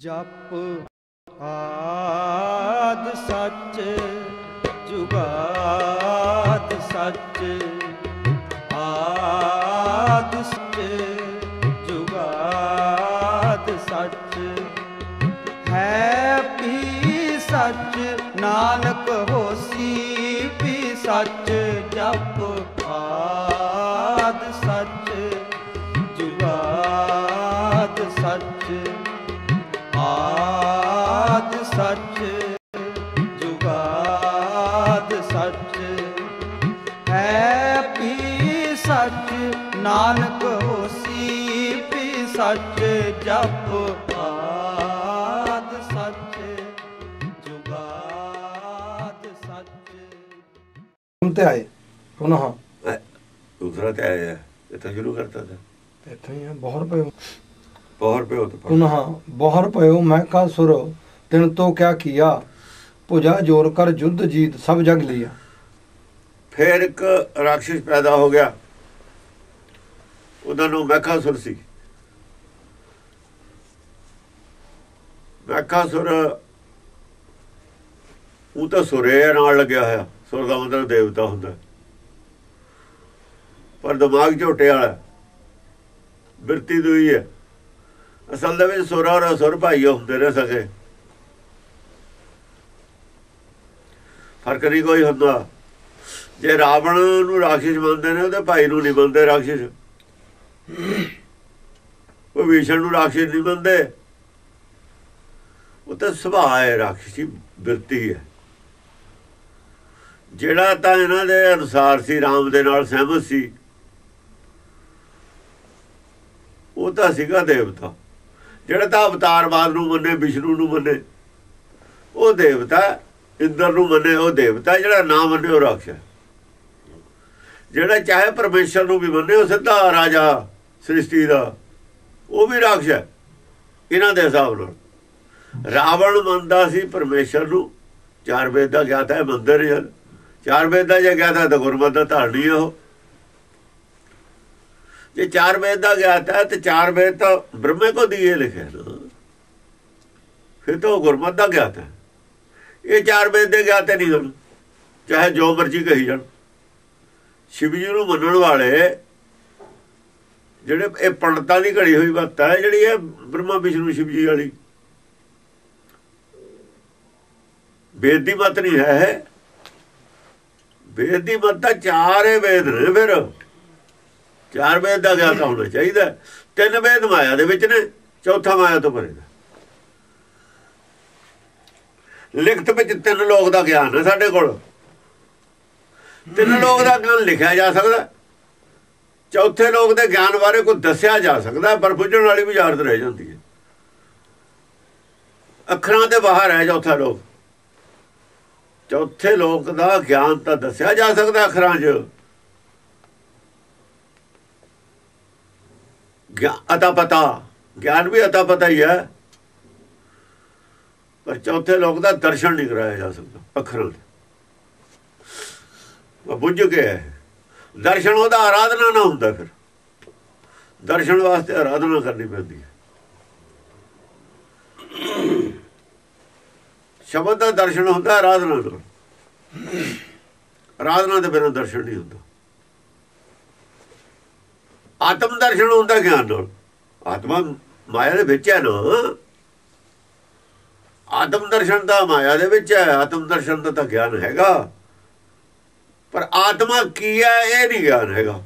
ਜਪ ਆਦ ਸੱਚ, ਜੁਗਾਦ ਸੱਚ, ਆਦ ਸੱਚ, ਜੁਗਾਦ ਸੱਚ। ਹੈ ਪੀ ਸੱਚ, ਨਾਨਕ ਹੋਸੀ ਵੀ ਸੱਚ, ਜਪ ਆਦ ਸੱਚ, ਜੁਗਾਦ ਸੱਚ। ਆਦ ਸੱਚ ਜੁਗਾਦ ਸੱਚ ਹੈ ਵੀ ਸੱਚ ਨਾਨਕ ਹੋਸੀ ਵੀ ਸੱਚ ਜਪ ਆਦ ਸੱਚ ਜੁਗਾਦ ਸੱਚ ਹਮ ਤੇ ਆਏ ਪੁਨः दूसरा क्या है ये तो शुरू करता था ਇੱਥੇ ਹੀ ਆ ਬਹੁਰ ਪਇਓ पौर पे ਬਹਰ ਪਇਓ ਪੁਨਹ ਬਹਰ ਪਇਓ ਮੈਂ ਕਾ ਸੁਰ ਤਿੰਨ ਤੋਂ ਕਿਆ ਕੀਆ ਭੁਜਾ ਜੋਰ ਕਰ ਜੁਧ ਜੀਤ ਸਭ ਜਗ ਲਿਆ। ਫਿਰ ਇੱਕ ਰਾਖਸ਼ ਪੈਦਾ ਹੋ ਗਿਆ। ਉਹਨਾਂ ਨੂੰ ਮੈਖਾਸੁਰ ਸੀ। ਮੈਖਾਸੁਰ ਉਹ ਤਾਂ ਸੁਰੇ ਨਾਲ ਲੱਗਿਆ ਹੋਇਆ। ਸੁਰ ਦਾ ਮਤਲਬ ਦੇਵਤਾ ਹੁੰਦਾ। ਪਰ ਦਿਮਾਗ ਝੋਟੇ ਵਾਲਾ ਬਿਰਤੀ ਦੂਈ ਹੈ। ਅਸਲ ਦੇ ਵਿੱਚ ਸੁਰ ਔਰ ਅਸੁਰ ਭਾਈ ਹੁੰਦੇ ਨੇ ਸਕੇ ਫ਼ਰਕ ਨਹੀਂ ਕੋਈ ਹੁੰਦਾ। ਜੇ ਰਾਵਣ ਨੂੰ ਰਾਖਸ਼ ਮੰਨਦੇ ਨੇ, ਉਹਦੇ ਭਾਈ ਨੂੰ ਨਹੀਂ ਮੰਨਦੇ ਰਾਖਸ਼। ਉਹ ਵਿਸ਼ਣ ਨੂੰ ਰਾਖਸ਼ ਨਹੀਂ ਮੰਨਦੇ ਉਹ ਤਾਂ ਸੁਭਾਅ ਹੈ, ਰਾਖਸ਼ੀ ਬਿਰਤੀ ਹੈ। ਜਿਹੜਾ ਤਾਂ ਇਹਨਾਂ ਦੇ ਅਨੁਸਾਰ ਸੀ, ਰਾਮ ਦੇ ਨਾਲ ਸਹਿਮਤ ਸੀ, ਉਹ ਤਾਂ ਸੀਗਾ ਦੇਵਤਾ। ਜਿਹੜਾ ਤਾਂ ਅਵਤਾਰਵਾਦ ਨੂੰ ਮੰਨੇ, ਵਿਸ਼ਨੂੰ ਨੂੰ ਮੰਨੇ, ਉਹ ਦੇਵਤਾ ਇੰਦਰ ਨੂੰ ਮੰਨੇ, ਉਹ ਦੇਵਤਾ ਜਿਹੜਾ ਨਾ ਮੰਨੇ, ਉਹ ਰਾਖਸ਼ ਹੈ। ਜਿਹੜਾ ਚਾਹੇ ਪਰਮੇਸ਼ਰ ਨੂੰ ਵੀ ਮੰਨੇ, ਉਹ ਸਿੱਧਾ ਰਾਜਾ ਸ੍ਰਿਸ਼ਟੀ ਦਾ, ਉਹ ਵੀ ਰਾਖਸ਼ ਹੈ। ਇਹਨਾਂ ਦੇ ਹਿਸਾਬ ਨਾਲ। ਰਾਵਣ ਮੰਨਦਾ ਸੀ ਪਰਮੇਸ਼ਰ ਨੂੰ। ਚਾਰ ਵੇਦ ਦਾ ਗਿਆਤਾ ਹੈ ਮੰਦਰ ਹੈ ਚਾਰ ਵੇਦ ਦਾ ਜੇ ਗਿਆਤਾ ਤਾਂ ਗੁਰਮਤ ਦਾ ਧਾਰਨੀ ਹੈ ਉਹ। ਜੇ ਚਾਰ ਵੇਦ ਦਾ ਗਿਆਤਾ ਹੈ ਤੇ ਚਾਰ ਵੇਦ ਤਾਂ ਬ੍ਰਹਮੇ ਕੋ ਦੀਏ ਲਿਖੇ ਨਾ। ਫਿਰ ਤਾਂ ਉਹ ਗੁਰਮਤਿ ਦਾ ਗਿਆਤਾ ਹੈ। ਇਹ ਚਾਰ ਵੇਦ ਦੇ ਗਿਆਤੇ ਨਹੀਂ ਹਨ ਚਾਹੇ ਜੋ ਮਰਜ਼ੀ ਕਹੀ ਜਾਣ। ਸ਼ਿਵ ਜੀ ਨੂੰ ਮੰਨਣ ਵਾਲੇ ਜਿਹੜੇ ਇਹ ਪੰਡਤਾਂ ਦੀ ਘੜੀ ਹੋਈ ਬਾਤ ਹੈ, ਜਿਹੜੀ ਇਹ ਬ੍ਰਹਮਾ, ਵਿਸ਼ਨੂੰ, ਸ਼ਿਵ ਜੀ ਵਾਲੀ। ਵੇਦ ਦੀ ਮਤ ਨਹੀਂ ਹੈ ਇਹ। ਵੇਦ ਦੀ ਮਤ ਤਾਂ ਚਾਰੇ ਵੇਦ ਨੇ ਫਿਰ। ਚਾਰ ਵੇਦ ਦਾ ਗਿਆਨ ਹੋਣਾ ਚਾਹੀਦਾ। ਤਿੰਨ ਵੇਦ ਮਾਇਆ ਦੇ ਵਿੱਚ ਨੇ, ਚੌਥਾ ਮਾਇਆ ਤੋਂ ਪਰੇ ਦਾ। ਲਿਖਤ ਵਿੱਚ ਤਿੰਨ ਲੋਕ ਦਾ ਗਿਆਨ ਹੈ ਸਾਡੇ ਕੋਲ। ਤਿੰਨ ਲੋਕ ਦਾ ਗਿਆਨ ਲਿਖਿਆ ਜਾ ਸਕਦਾ। ਚੌਥੇ ਲੋਕ ਦੇ ਗਿਆਨ ਬਾਰੇ ਕੋਈ ਦੱਸਿਆ ਜਾ ਸਕਦਾ, ਪਰ ਬੁੱਝਣ ਵਾਲੀ ਵੀ ਯਾਦ ਰਹਿ ਜਾਂਦੀ ਹੈ। ਅੱਖਰਾਂ ਦੇ ਬਾਹਰ ਹੈ ਚੌਥਾ ਲੋਕ। ਚੌਥੇ ਲੋਕ ਦਾ ਗਿਆਨ ਤਾਂ ਦੱਸਿਆ ਜਾ ਸਕਦਾ ਅੱਖਰਾਂ 'ਚ। ਅਤਾ ਪਤਾ। ਗਿਆਨ ਵੀ ਅਤਾ ਪਤਾ ਹੀ ਹੈ। ਪਰ ਚੌਥੇ ਲੋਕ ਦਾ ਦਰਸ਼ਨ ਨਹੀਂ ਕਰਾਇਆ ਜਾ ਸਕਦਾ, ਅੱਖਰਾਂ ਦੇ ਉਹ ਬੁੱਝ ਕੇ ਹੈ ਦਰਸ਼ਨ ਉਹਦਾ ਆਰਾਧਨਾ ਨਾ ਹੁੰਦਾ ਫਿਰ। ਦਰਸ਼ਨ ਵਾਸਤੇ ਆਰਾਧਨਾ ਕਰਨੀ ਪੈਂਦੀ ਹੈ। ਸ਼ਬਦ ਦਾ ਦਰਸ਼ਨ ਹੁੰਦਾ, ਆਰਾਧਨਾ ਨਾਲ ਆਰਾਧਨਾ ਦੇ ਬਿਨਾਂ ਦਰਸ਼ਨ ਨਹੀਂ ਹੁੰਦਾ। ਆਤਮ ਦਰਸ਼ਨ ਹੁੰਦਾ ਗਿਆਨ ਨਾਲ। ਆਤਮਾ ਮਾਇਆ ਦੇ ਵਿੱਚ ਹੈ ਨਾ। ਆਤਮ ਦਰਸ਼ਨ ਦਾ ਮਾਇਆ ਦੇ ਵਿੱਚ ਹੈ, ਆਤਮ ਦਰਸ਼ਨ ਦਾ ਤਾਂ ਗਿਆਨ ਹੈਗਾ। ਪਰ ਆਤਮਾ ਕੀ ਹੈ, ਇਹ ਨਹੀਂ ਗਿਆਨ ਹੈਗਾ।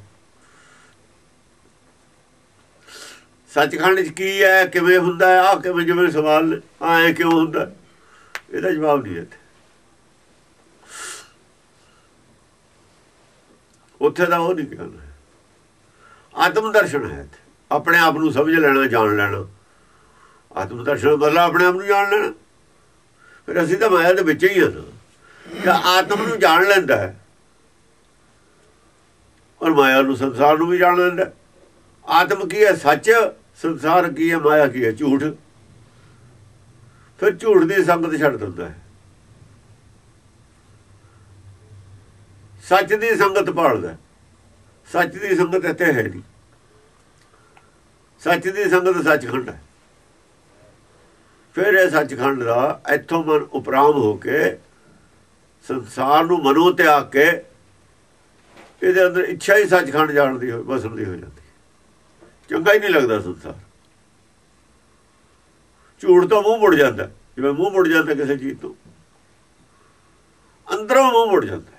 ਸੱਚਖੰਡ ਚ ਕੀ ਹੈ, ਕਿਵੇਂ ਹੁੰਦਾ ਹੈ ਆ ਕਿਵੇਂ ਜਿਵੇਂ ਸਵਾਲ, ਆਏ ਕਿਉਂ ਹੁੰਦਾ ਇਹਦਾ ਜਵਾਬ ਨਹੀਂ ਇੱਥੇ। ਉੱਥੇ ਦਾ ਉਹ ਨਹੀਂ ਗਿਆਨ ਹੈ। ਆਤਮ ਦਰਸ਼ਨ ਹੈ ਇੱਥੇ। ਆਪਣੇ ਆਪ ਨੂੰ ਸਮਝ ਲੈਣਾ, ਜਾਣ ਲੈਣਾ। ਆਤਮ ਦਰਸ਼ਨ ਮਤਲਬ ਆਪਣੇ ਆਪ ਨੂੰ ਜਾਣ ਲੈਣਾ। ਫਿਰ ਅਸੀਂ ਤਾਂ ਮਾਇਆ ਦੇ ਵਿੱਚ ਹੀ ਹਾਂ ਨਾ। ਜੇ ਆਤਮ ਨੂੰ ਜਾਣ ਲੈਂਦਾ ਹੈ। ਔਰ ਮਾਇਆ ਨੂੰ ਸੰਸਾਰ ਨੂੰ ਵੀ ਜਾਣ ਲੈਂਦਾ ਆਤਮ ਕੀ ਹੈ? ਸੱਚ। ਸੰਸਾਰ ਕੀ ਹੈ? ਮਾਇਆ ਕੀ ਹੈ? ਝੂਠ। ਫਿਰ ਝੂਠ ਦੀ ਸੰਗਤ ਛੱਡ ਦਿੰਦਾ ਹੈ। ਸੱਚ ਦੀ ਸੰਗਤ ਭਾਲਦਾ ਸੱਚ ਦੀ ਸੰਗਤ ਇੱਥੇ ਹੈ ਨਹੀਂ। ਸੱਚ ਦੀ ਸੰਗਤ ਸੱਚਖੰਡ ਹੈ। ਫਿਰ ਇਹ ਸੱਚਖੰਡ ਦਾ ਇੱਥੋਂ ਮਨ ਉਪਰਾਮ ਹੋ ਕੇ ਸੰਸਾਰ ਨੂੰ ਮਨੋ ਤਿਆਗ ਕੇ ਇਹਦੇ ਅੰਦਰ ਇੱਛਾ ਹੀ ਸੱਚਖੰਡ ਜਾਣ ਦੀ ਹੋ ਦੀ ਹੋ ਜਾਂਦੀ ਚੰਗਾ ਹੀ ਨਹੀਂ ਲੱਗਦਾ ਸੰਸਾਰ। ਝੂਠ ਤੋਂ ਮੂੰਹ ਮੁੜ ਜਾਂਦਾ। ਜਿਵੇਂ ਮੂੰਹ ਮੁੜ ਜਾਂਦਾ ਕਿਸੇ ਚੀਜ਼ ਤੋਂ। ਅੰਦਰੋਂ ਮੂੰਹ ਮੁੜ ਜਾਂਦਾ।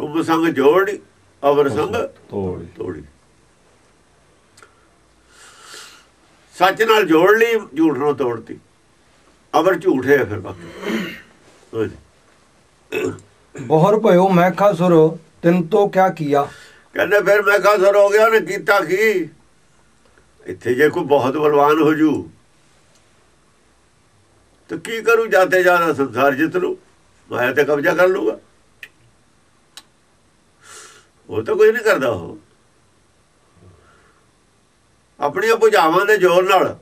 ਤੁਮ ਸੰਗ ਜੋੜੀ ਅਵਰ ਸੰਗ ਤੋੜੀ। ਤੋੜੀ। ਸੱਚ ਨਾਲ ਜੋੜ ਲਈ ਝੂਠ ਨੂੰ ਤੋੜਤੀ। ਅਵਰ ਝੂਠ ਹੈ ਫਿਰ ਬਾਕੀ। ਬਹੁਰ ਭਇਓ ਮੈਖਾਸੁਰ ਤਿਨ ਤੋ ਕਿਆ ਕੀਆ? ਕਹਿੰਦੇ ਫਿਰ ਮੈਂ ਸਰ ਹੋ ਗਿਆ ਉਹਨੇ ਕੀਤਾ ਕੀ? ਇੱਥੇ ਜੇ ਕੋਈ ਬਹੁਤ ਬਲਵਾਨ ਹੋ ਜੂ ਤਾਂ ਕੀ ਕਰੂ ਜਾਤੇ ਜਾਦਾ ਸੰਸਾਰ ਜਿੱਤ ਲੂ? ਮਾਇਆ ਤੇ ਕਬਜ਼ਾ ਕਰ ਲੂਗਾ। ਉਹ ਤਾਂ ਕੋਈ ਨਹੀਂ ਕਰਦਾ ਉਹ। ਆਪਣੀਆਂ ਭੁਜਾਵਾਂ ਦੇ ਜ਼ੋਰ ਨਾਲ।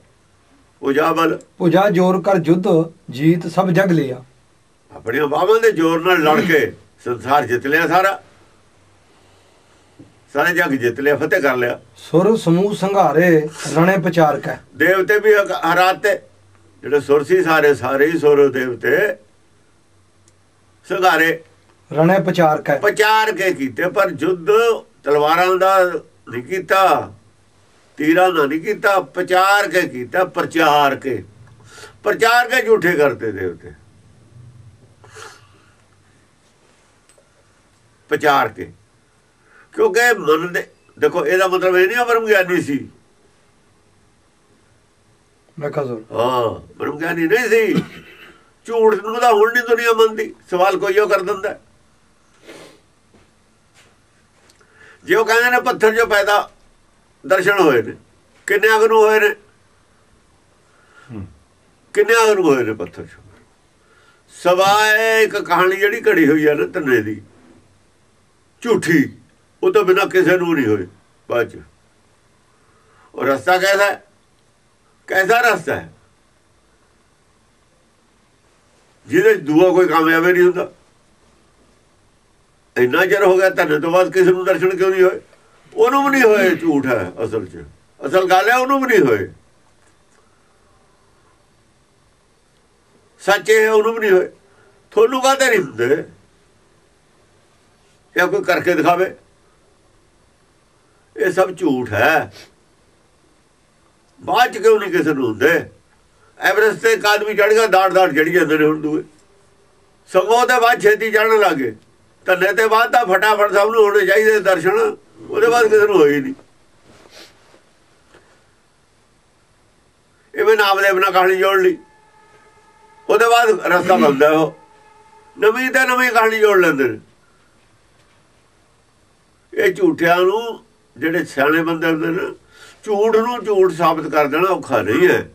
ਭੁਜਾ ਬਲ। ਪੁਜਾ ਜੋਰ ਕਰ ਜੁਧ ਜੀਤ ਸਭ ਜਗ ਲਿਆ। ਆਪਣੀਆਂ ਬਾਹਾਂ ਦੇ ਜ਼ੋਰ ਨਾਲ ਲੜ ਕੇ ਸੰਸਾਰ ਜਿੱਤ ਲਿਆ ਸਾਰਾ। ਸਾਰੇ ਜੱਗ ਜਿੱਤ ਲਿਆ ਫਤਿਹ ਕਰ ਲਿਆ। ਸੁਰ ਸਮੂਹ ਸੰਘਾਰੇ ਰਣੇ ਪਚਾਰ ਕੈ ਦੇਵਤੇ ਵੀ ਹਰਾਤੇ ਜਿਹੜੇ ਸੁਰ ਸੀ ਸਾਰੇ ਸਾਰੇ ਹੀ ਸੁਰ ਦੇਵਤੇ ਸੰਘਾਰੇ। ਰਣੇ ਪਚਾਰ ਕੈ। ਪ੍ਰਚਾਰ ਕੇ ਕੀਤੇ ਪਰ ਜੁੱਧ ਤਲਵਾਰਾਂ ਦਾ ਨਹੀਂ ਕੀਤਾ ਤੀਰਾਂ ਦਾ ਨਹੀਂ ਕੀਤਾ ਪ੍ਰਚਾਰ ਕੇ ਕੀਤਾ ਪ੍ਰਚਾਰ ਕੇ। ਪ੍ਰਚਾਰ ਕੇ ਝੂਠੇ ਕਰਤੇ ਦੇਵਤੇ ਪ੍ਰਚਾਰ ਕੇ। ਕਿਉਂਕਿ ਮਨ ਦੇ ਦੇਖੋ ਇਹਦਾ ਮਤਲਬ ਇਹ ਨਹੀਂ ਬ੍ਰਹਮ ਗਿਆਨੀ ਸੀ। ਮੈਖਾਸੁਰ ਹਾਂ ਬ੍ਰਹਮ ਗਿਆਨੀ ਨਹੀਂ ਸੀ। ਝੂਠ ਨੂੰ ਤਾਂ ਹੁਣ ਨਹੀਂ ਦੁਨੀਆ ਮੰਨਦੀ। ਸਵਾਲ ਕੋਈ ਉਹ ਕਰ ਦਿੰਦਾ ਹੈ। ਜੇ ਉਹ ਕਹਿੰਦੇ ਨੇ ਪੱਥਰ ਜੋ ਪੈਦਾ ਦਰਸ਼ਨ ਹੋਏ ਨੇ ਕਿੰਨੇ ਅਗ ਨੂੰ ਹੋਏ ਨੇ? ਕਿੰਨੇ ਅਗ ਨੂੰ ਹੋਏ ਨੇ ਪੱਥਰ ਚੋਂ? ਸਵਾਏ ਇੱਕ ਕਹਾਣੀ ਜਿਹੜੀ ਘੜੀ ਹੋਈ ਹੈ ਨਾ ਤੰਨੇ ਦੀ। ਝੂਠੀ ਉਹ ਤੋਂ ਬਿਨਾ ਕਿਸੇ ਨੂੰ ਨਹੀਂ ਹੋਏ ਬਾਅਦ ਚ। ਉਹ ਰਸਤਾ ਕੈਸਾ ਕੈਸਾ ਰਸਤਾ ਹੈ? ਜਿਹਦੇ ਦੂਆ ਕੋਈ ਕਾਮਯਾਬ ਨਹੀਂ ਹੁੰਦਾ। ਇੰਨਾ ਚਿਰ ਹੋ ਗਿਆ ਧੰਨੇ ਤੋਂ ਬਾਅਦ ਕਿਸੇ ਨੂੰ ਦਰਸ਼ਨ ਕਿਉਂ ਨਹੀਂ ਹੋਏ? ਉਹਨੂੰ ਵੀ ਨਹੀਂ ਹੋਏ ਝੂਠ ਹੈ ਅਸਲ 'ਚ। ਅਸਲ ਗੱਲ ਹੈ ਉਹਨੂੰ ਵੀ ਨਹੀਂ ਹੋਏ। ਸੱਚੇ ਹੈ, ਉਹਨੂੰ ਵੀ ਨਹੀਂ ਹੋਏ। ਤੁਹਾਨੂੰ ਕਾਹਦੇ ਨਹੀਂ ਹੁੰਦੇ ਜਾਂ ਕੋਈ ਕਰਕੇ ਦਿਖਾਵੇ? ਇਹ ਸਭ ਝੂਠ ਹੈ। ਬਾਅਦ ਚ ਕਿਉਂ ਨਹੀਂ ਕਿਸੇ ਨੂੰ ਹੁੰਦੇ ਐਵਰੈਸਟ ਤੇ ਇੱਕ ਆਦਮੀ ਚੜ ਗਿਆ ਦਾੜ ਦਾੜ ਚੜੀ ਜਾਂਦੇ ਨੇ ਹੁਣ ਦੂਏ। ਸਗੋਂ ਦੇ ਬਾਅਦ ਛੇਤੀ ਚੜਨ ਲੱਗੇ ਧੰਨੇ ਤੇ ਬਾਅਦ ਤਾਂ ਫਟਾਫਟ ਸਭ ਨੂੰ ਹੋਣੇ ਚਾਹੀਦੇ ਦਰਸ਼ਨ। ਉਹਦੇ ਬਾਅਦ ਕਿਸੇ ਨੂੰ ਹੋਈ ਨਹੀਂ। ਇਵੇਂ ਨਾਮ ਦੇ ਬਿਨਾ ਕਹਾਣੀ ਜੋੜ ਲਈ। ਉਹਦੇ ਬਾਅਦ ਰਸਤਾ ਬਣਦਾ ਉਹ। ਨਵੀਂ ਤੇ ਨਵੀਂ ਕਹਾਣੀ ਜੋੜ ਲੈਂਦੇ ਨੇ। ਇਹ ਝੂਠਿਆਂ ਨੂੰ ਜਿਹੜੇ ਸਿਆਣੇ ਬੰਦੇ ਹੁੰਦੇ ਨੇ, ਝੂਠ ਨੂੰ ਝੂਠ ਸਾਬਤ ਕਰ ਦੇਣਾ ਔਖਾ ਨਹੀਂ ਹੈ।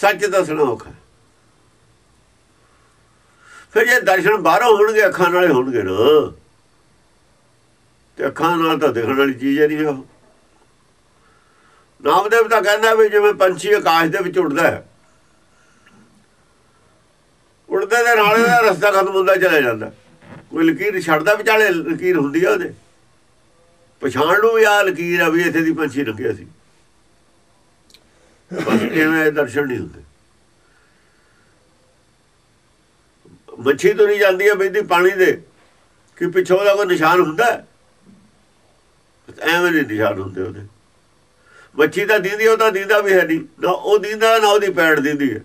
ਸੱਚ ਦੱਸਣਾ ਔਖਾ ਫਿਰ ਜੇ ਦਰਸ਼ਨ ਬਾਹਰੋਂ ਹੋਣਗੇ ਅੱਖਾਂ ਨਾਲੇ ਹੋਣਗੇ ਨਾ। ਤੇ ਅੱਖਾਂ ਨਾਲ ਤਾਂ ਦੇਖਣ ਵਾਲੀ ਚੀਜ਼ ਹੈ ਨਹੀਂ ਉਹ। ਨਾਮਦੇਵ ਤਾਂ ਕਹਿੰਦਾ ਵੀ ਜਿਵੇਂ ਪੰਛੀ ਆਕਾਸ਼ ਦੇ ਵਿੱਚ ਉੱਡਦਾ ਹੈ। ਉੱਡਦੇ ਦੇ ਨਾਲੇ ਦਾ ਰਸਤਾ ਖਤਮ ਹੁੰਦਾ ਚਲਾ ਜਾਂਦਾ। ਕੋਈ ਲਕੀਰ ਛੱਡਦਾ ਵਿਚਾਲੇ ਲਕੀਰ ਹੁੰਦੀ ਆ ਉਹਦੇ। ਪਛਾਣ ਲੂ ਵੀ ਆ ਲਕੀਰ ਆ ਵੀ ਇੱਥੇ ਦੀ ਪੰਛੀ ਲੰਘਿਆ ਸੀ। ਬਸ ਇਵੇਂ ਦਰਸ਼ਨ ਨਹੀਂ ਹੁੰਦੇ। ਮੱਛੀ ਤੁਰੀ ਜਾਂਦੀ ਹੈ ਬੈਂਦੀ ਪਾਣੀ ਦੇ, ਕਿ ਪਿੱਛੋਂ ਉਹਦਾ ਕੋਈ ਨਿਸ਼ਾਨ ਹੁੰਦਾ? ਐਵੇਂ ਨਹੀਂ ਨਿਸ਼ਾਨ ਹੁੰਦੇ ਉਹਦੇ। ਮੱਛੀ ਤਾਂ ਦੀਂਦੀ ਉਹ ਤਾਂ ਦੀਂਦਾ ਵੀ ਹੈ ਨਹੀਂ। ਨਾ ਉਹ ਦੀਂਦਾ, ਨਾ ਉਹਦੀ ਪੈੜ ਦੀਂਦੀ ਹੈ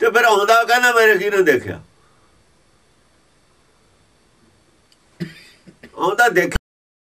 ਤੇ ਫਿਰ ਆਉਂਦਾ ਕਹਿੰਦਾ ਮੇਰੇ ਕੀ ਨੇ ਦੇਖਿਆ? ਆਉਂਦਾ ਦੇਖ